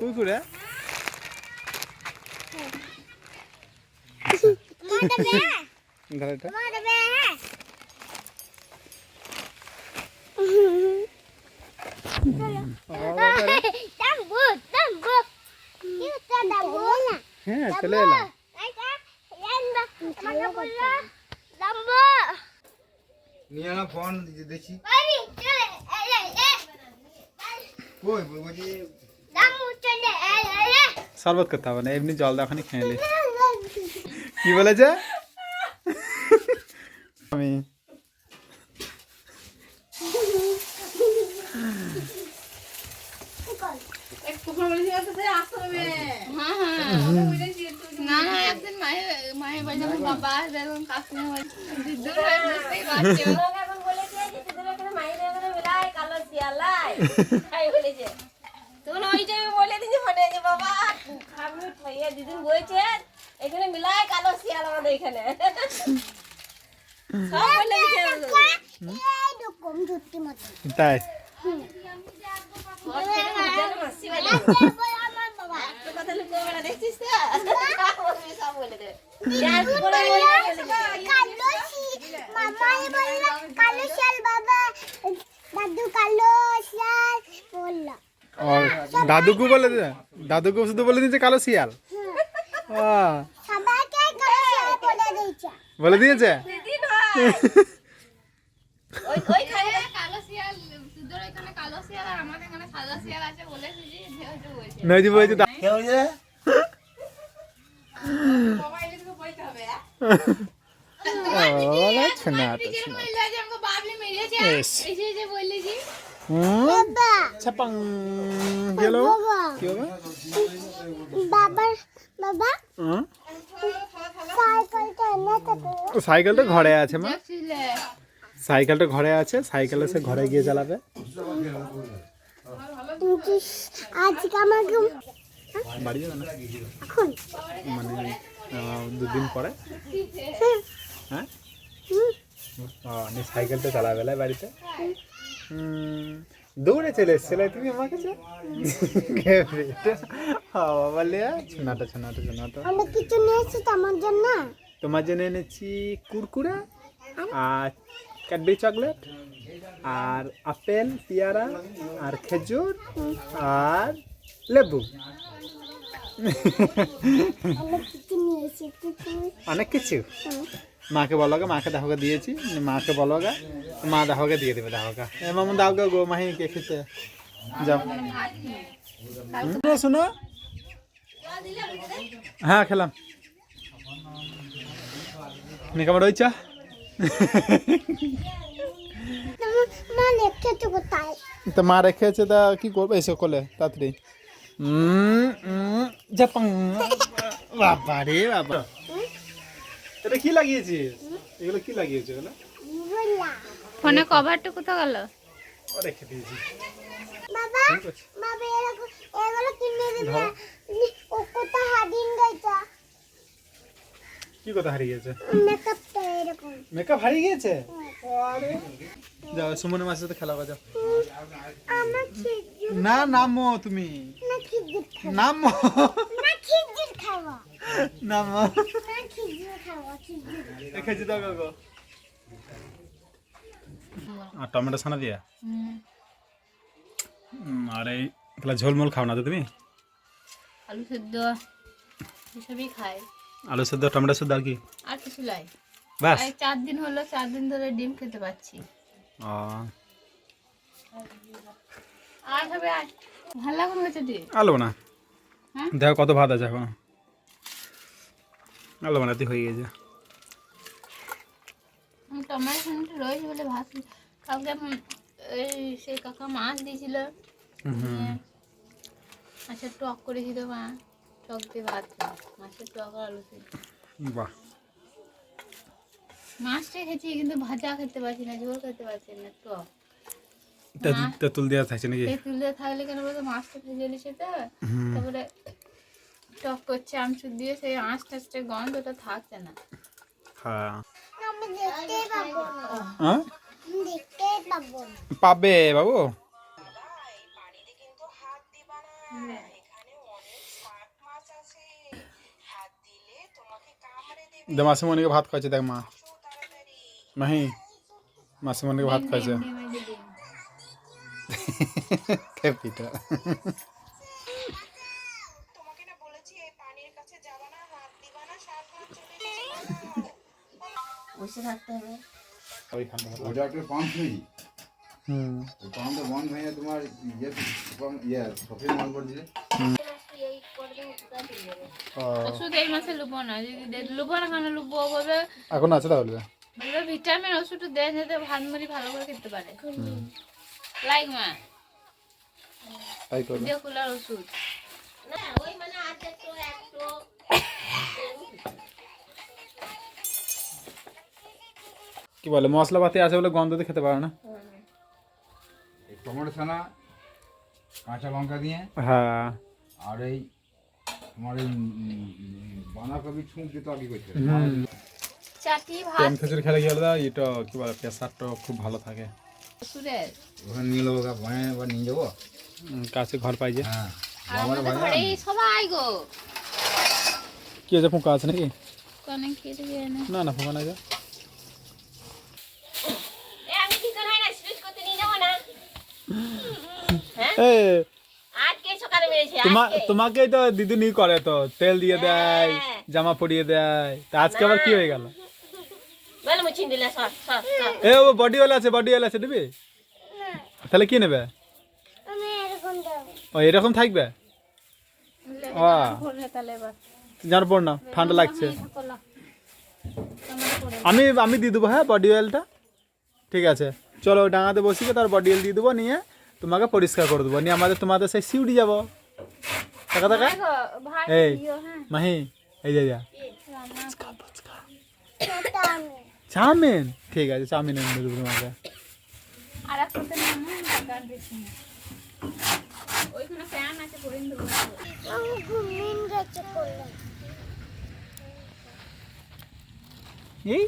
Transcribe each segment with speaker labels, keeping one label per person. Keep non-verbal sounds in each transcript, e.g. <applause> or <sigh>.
Speaker 1: কুকুরে ঘরেটা হ্যাঁ চলে এলাম
Speaker 2: নিয়ে না ফোন দেখি কই বলছি
Speaker 1: শরবত করতে হবে না এমনি জল দেওয়াখানি খেয়ে কি বলেছে? আমি
Speaker 3: না <laughs> না একদিন মায়ের মায়ের বাড়ি যখন বাবা আসবে তখন কাকিমা বাড়ি দূর হয়ে বুঝতেই পারছি
Speaker 4: তখন ওই টাইমে বলে দিছি মানে যে বাবা ভাইয়া দিদিন বইছে এখানে মিলাই কালো শিয়াল আমাদের এখানে। সব বলে। দিছে
Speaker 1: তাই
Speaker 5: কালো শিয়াল বলল।
Speaker 1: দাদুকু বলে দে দাদুকু শুধু বলে দিয়েছে কালো শিয়াল।
Speaker 5: বলে দিয়েছে
Speaker 1: বলে দিয়েছে?
Speaker 4: দিন ওই ওইখানে
Speaker 3: কালো শিয়াল তোর এখানে কালো শিয়াল আর আমাদের এখানে সাদা শিয়াল আছে বলেছি। যে
Speaker 1: ছাপাং কি কি হবে
Speaker 5: বাবার বাবা। সাইকেলটা
Speaker 1: ঘরে আছে মা। সাইকেলটা ঘরে আছে সাইকেলে সে ঘরে গিয়ে চালাবে।
Speaker 5: আজকে আমাকে
Speaker 1: বাড়ি যাবে না? মানে দুদিন পরে? হ্যাঁ? ও নি সাইকেলটা চালাবে বাড়িতে? হুম, দৌড়ে চলে এসেছিলে তুমি আমার কাছে? বলে ছোনাটা ছোনাটা ছোনাটা
Speaker 5: অনেক কিছু নিয়ে এসেছি তোমার জন্য।
Speaker 1: তোমার জন্য এনেছি কুরকুরে আর ক্যাডবেরি চকলেট আর আপেল পেয়ারা আর খেজুর আর লেবু।
Speaker 5: কিছু
Speaker 1: অনেক কিছু। মাকে বলো গা মাকে দাহকে দিয়েছি। মাকে বলো গা মা দাহকে দিয়ে দেবে দাহকা এ মামু দাও গা মাহি কে খেতে? যাও। শোনো। হ্যাঁ খেলাম। মেকাবার রয়েছে তো মা রেখেছে তা কি করবে এসে কোলে তাড়াতাড়ি? উম, বাবা রে বাবা। এটা কি লাগিয়েছিস? এগুলো কি লাগিয়েছে এগুলো
Speaker 3: ফোনে কভারটা কোথাও গেল?
Speaker 1: ও রেখে দিয়েছি।
Speaker 5: বাবা বাবা এরকম এগুলো কিনে দিবে ও কোথায় হারিয়ে গেছে?
Speaker 1: কি কথা হারিয়ে গেছে?
Speaker 5: মেকআপটা এরকম।
Speaker 1: মেকআপ হারিয়ে আরে যাও সুমনের মাসের সাথে খেলা বাজাও।
Speaker 5: আমার
Speaker 1: না নামো তুমি। নামো। নামো
Speaker 5: না খিচুড়ি খাব খিচুড়ি
Speaker 1: রেখেছি দাও গো আর টমেটো ছানা দিয়া? আর এই তাহলে ঝোলমোল খাও না তো তুমি?
Speaker 3: আলু সেদ্ধ এসবই খায়
Speaker 1: আলু সেদ্ধ টমেটো সেদ্ধ আর কি?
Speaker 3: আর কিছু লাই। আর চার দিন হলো চার দিন ধরে ডিম খেতে পাচ্ছি।
Speaker 1: ও,
Speaker 3: আর হবে আর ভালো লাগুন গেছে ডিম
Speaker 1: আলু না?
Speaker 3: হ্যাঁ?
Speaker 1: দেখো কত ভাত আছে এখন। আলু বানাতে হয়ে গেছে।
Speaker 3: টমেটো ফমেটো রয়েছে বলে ভাবছি। কালকে এই সেই কাকা মাছ দিয়েছিল। মাছের টক করেছিল মা। টক দিয়ে ভাত মাছের টক আর আলু
Speaker 1: বাহ।
Speaker 3: মাছটা খেয়েছি কিন্তু ভাজা খেতে পারছি না ঝোল খেতে পারছি না টক।
Speaker 1: তেঁতুল- তেঁতুল দেওয়া থাকছে নাকি?
Speaker 3: তেঁতুল দিয়ে থাকলে কেন বলতো মাছটা ভেজে নিছে তো। তারপরে টক করছে আমচুর দিয়ে সেই আঁশ টাঁচটা গন্ধটা থাকছে না।
Speaker 1: হ্যাঁ। হ্যাঁ
Speaker 5: পাবে।
Speaker 1: বাবু। দে মাসিমণিকে ভাত খাইছে দেখ মা। নাহি মাসিমণিকে ভাত খাইছে
Speaker 3: পিঠা তোমাকে না বলেছি
Speaker 1: এই পানির কাছে যাবা না হাত দিবা না সাত
Speaker 4: বসে থাকতে হবে।
Speaker 1: ওইখানটা
Speaker 2: ওটা একটা পাম্প নেই।
Speaker 1: হুম।
Speaker 2: ওই পাম্পটা বন্ধ হয়ে তোমার ইয়ে পাম্প ইয়ে শপিং মল করে দিলে।
Speaker 3: ওষুধ এই মাসে লুবো না যদি লুবো না কেন? লুবো বলবে
Speaker 1: এখন আছে তাহলে?
Speaker 3: বলবে ভিটামিন ওষুধ দেয় যাতে ভাত মুড়ি ভালো করে খেতে পারে। লাইক মা।
Speaker 1: তাই করবে।
Speaker 3: ওষুধ।
Speaker 4: না ওই মানে আছে তো একটু
Speaker 1: কি বলে মশলাপাতি আছে বলে গন্ধ দিয়ে খেতে পারে না?
Speaker 2: এই টমেটো ছানা কাঁচা লঙ্কা দিয়ে
Speaker 1: হ্যাঁ।
Speaker 2: আর এই তোমার এই বাঁধাকপি ছুঁক দিয়ে তরকারি করতে
Speaker 1: হুম।
Speaker 3: চাটি ভাত।
Speaker 1: প্রেম খেজুর খেলে গেলে দা এটা কি বলে প্রেসারটা খুব ভালো থাকে।
Speaker 2: ওখানে নিয়ে নেব গা, ভয়ে এবার নিয়ে যাব
Speaker 1: কাছে ঘর পাই যে।
Speaker 2: হ্যাঁ
Speaker 3: আর আমাদের ঘরে সবাই গো।
Speaker 1: কি আছে নাকি?
Speaker 3: কোনে খেতে গিয়ে না।
Speaker 1: না না নাই যে।
Speaker 4: এ আমি চিকেন হয় না সুইচ করতে নিয়ে যাব না
Speaker 1: এ
Speaker 4: আজকে সকালে মেরেছে
Speaker 1: তোমা
Speaker 4: আজকে
Speaker 1: তোমাকেই তো দিদুনি করে তো তেল দিয়ে দেয়
Speaker 4: হ্যাঁ।
Speaker 1: জামা পরিয়ে দেয়। তা আজকে আবার কি হয়ে গেল? এ ও বডি ওয়ালা আছে বডি ওয়ালা আছে দিবি? তাহলে কি নেবে?
Speaker 5: আমি এরকম
Speaker 1: ও এরকম থাকবে? ও পড় না ঠান্ডা লাগছে। আমি আমি দিয়ে দেবো হ্যাঁ বডি অয়েলটা ঠিক আছে। চলো ডাঙাতে বসিয়ে তার বডি অয়েল দিয়ে দেবো নিয়ে তোমাকে পরিষ্কার করে দেবো। নিয়ে আমাদের তোমাদের সেই সিউড়ি যাব। টাকা টাকা এই
Speaker 3: হ্যাঁ।
Speaker 1: মাহি এই যা যা। চাউমিন। ঠিক আছে চাউমিন এনে দেবো তোমাকে।
Speaker 3: আর একটা <laughs> <laughs> তো নাম গান দিচ্ছি না ওইখানে ফ্যান আছে পরিন দেবো
Speaker 5: আমি ঘুমিয়ে গেছে করলাম
Speaker 1: এই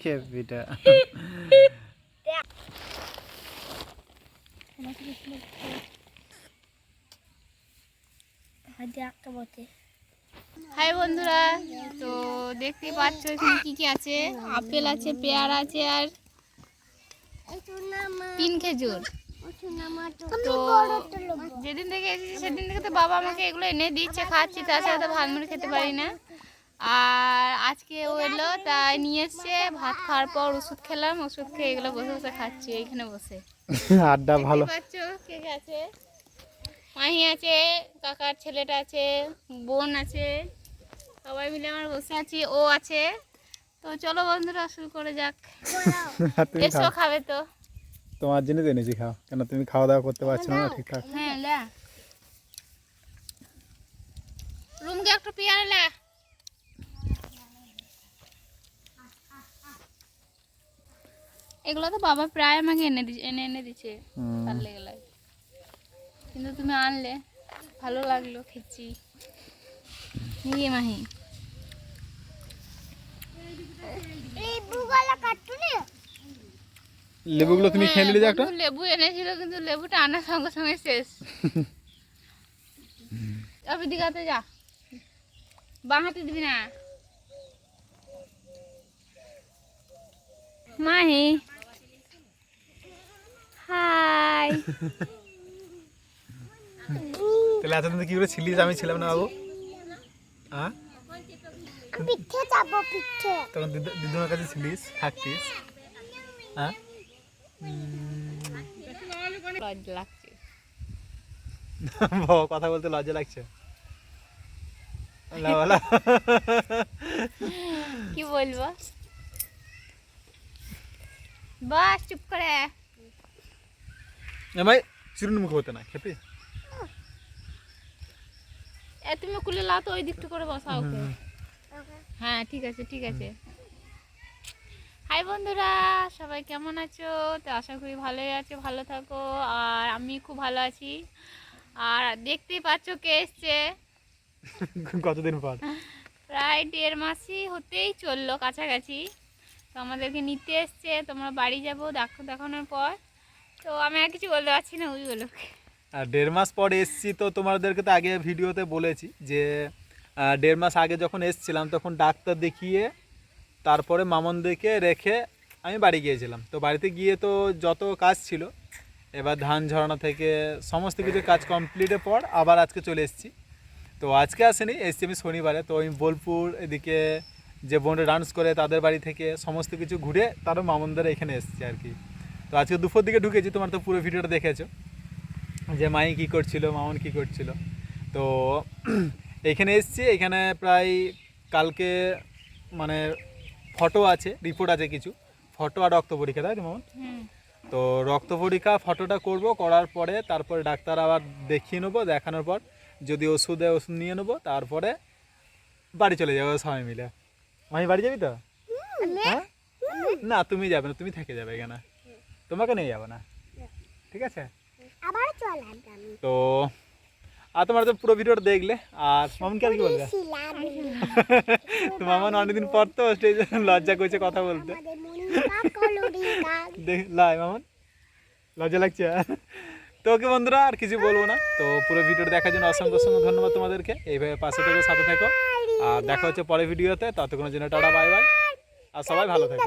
Speaker 1: খেপিটা
Speaker 5: হাতে একটা বটে
Speaker 3: হাই বন্ধুরা, তো দেখতে পাচ্ছ এখানে কি কি আছে? আপেল আছে, পেয়ারা আছে, আর তিন খেজুর।
Speaker 5: তো
Speaker 3: যেদিন থেকে এসেছি, সেদিন থেকে তো বাবা আমাকে এগুলো এনে দিচ্ছে খাচ্ছি তাছাড়া তো ভাত খেতে পারি না। আর তাই নিয়ে এসছে ভাত খাওয়ার পর ওষুধ খেলাম ওষুধ খেয়ে এগুলো বসে বসে খাচ্ছি এইখানে বসে। <laughs>
Speaker 1: আড্ডা ভালো।
Speaker 3: কে মাহি আছে কাকার ছেলেটা আছে বোন আছে সবাই মিলে আমরা বসে আছি ও আছে। তো চলো বন্ধুরা শুরু করে যাক। <laughs> এসো খাবে তো।
Speaker 1: তোমার জন্য এনেছি খাও কেন তুমি খাওয়া দাওয়া করতে পারছ না ঠিকঠাক।
Speaker 3: হ্যাঁ লে। রুমকে একটু পিয়ার লে। এগুলো তো বাবা প্রায় আমাকে এনে দিচ্ছে এনে এনে দিচ্ছে। ভালো লেগে কিন্তু তুমি আনলে ভালো লাগল খেয়েছি। নিয়ে মাহি।
Speaker 1: লেবুগুলো তুমি খেয়ে নিলে একটা?
Speaker 3: লেবু এনেছিল কিন্তু লেবুটা আনার সঙ্গে সঙ্গে শেষ। <laughs> তবে দিঘাতে যা। বাঁ হাতে দিবি না। মাহি। হাই
Speaker 1: তাহলে এতদিন কি করে ছিলিস? আমি ছিলাম না বাবু। হ্যাঁ
Speaker 5: পিঠে যাব পিঠে।
Speaker 1: তখন দিদুমার কাছে ছিলিস থাকতিস। হ্যাঁ
Speaker 3: লজ্জা লাগছে।
Speaker 1: বাবা, কথা বলতে লজ্জা লাগছে।
Speaker 3: কি বলব? বাস চুপ করে।
Speaker 1: ভাই চিরুনমুখ হতে না খেপি।
Speaker 3: এ তুমি কুলে লাও তো ওই দিকটা করে বসাও ওকে। হ্যাঁ ঠিক আছে ঠিক আছে। হাই বন্ধুরা সবাই কেমন আছো? তো আশা করি ভালোই আছো ভালো থাকো। আর আমি খুব ভালো আছি। আর দেখতেই পাচ্ছ কে এসছে।
Speaker 1: কতদিন পর?
Speaker 3: প্রায় দেড় মাসই হতেই চলল কাছাকাছি। তো আমাদেরকে নিতে এসছে তোমরা বাড়ি যাব ডাক্তার দেখানোর পর। তো আমি আর কিছু বলতে পারছি না, ওই বলো
Speaker 1: আর দেড় মাস পর এসছি তো তোমাদেরকে তো আগে ভিডিওতে বলেছি যে দেড় মাস আগে যখন এসেছিলাম তখন ডাক্তার দেখিয়ে তারপরে মামনদেরকে রেখে আমি বাড়ি গিয়েছিলাম। তো বাড়িতে গিয়ে তো যত কাজ ছিল, এবার ধান ঝরানো থেকে সমস্ত কিছু কাজ কমপ্লিটের পর আবার আজকে চলে এসেছি। তো আজকে আসেনি, এসেছি আমি শনিবারে। তো আমি বোলপুর এদিকে যে বোনরা ডান্স করে তাদের বাড়ি থেকে সমস্ত কিছু ঘুরে তারও মামনদের এখানে এসেছি আর কি। তো আজকে দুপুর দিকে ঢুকেছি তোমার তো পুরো ভিডিওটা দেখেছ। যে মাই কী করছিল মামন কী করছিল। তো <clears throat> এখানে এসেছি এখানে প্রায় কালকে মানে ফটো আছে রিপোর্ট আছে কিছু। ফটো আর রক্ত পরীক্ষা তাই তো মামন?
Speaker 3: হুম।
Speaker 1: তো রক্ত পরীক্ষা ফটোটা করব করার পরে তারপরে ডাক্তার আবার দেখিয়ে নেব দেখানোর পর যদি ওষুধ দেয় ওষুধ নিয়ে নেব তারপরে বাড়ি চলে যাব সবাই মিলে। আমি বাড়ি যাবি তো? হ্যাঁ? না তুমি যাবে না তুমি থেকে যাবে এখানে। তোমাকে নিয়ে যাব না? ঠিক আছে? তো আর তোমার তো পুরো ভিডিওটা দেখলে আর মামুনকে আর কি বলবে? তো <laughs> মামন অনেকদিন পর তো স্টেজে লজ্জা করছে কথা বলতে। <laughs> দেখ লাই মামন। লজ্জা লাগছে তো ওকে বন্ধুরা আর কিছু বলব না। তো পুরো ভিডিওটা দেখার জন্য অসংখ্য অসংখ্য ধন্যবাদ তোমাদেরকে। এইভাবে পাশে থেকো সাথে থেকো। আর দেখা হচ্ছে পরের ভিডিওতে। ততক্ষণের জন্য টাটা বাই বাই। আর সবাই ভালো থেকো।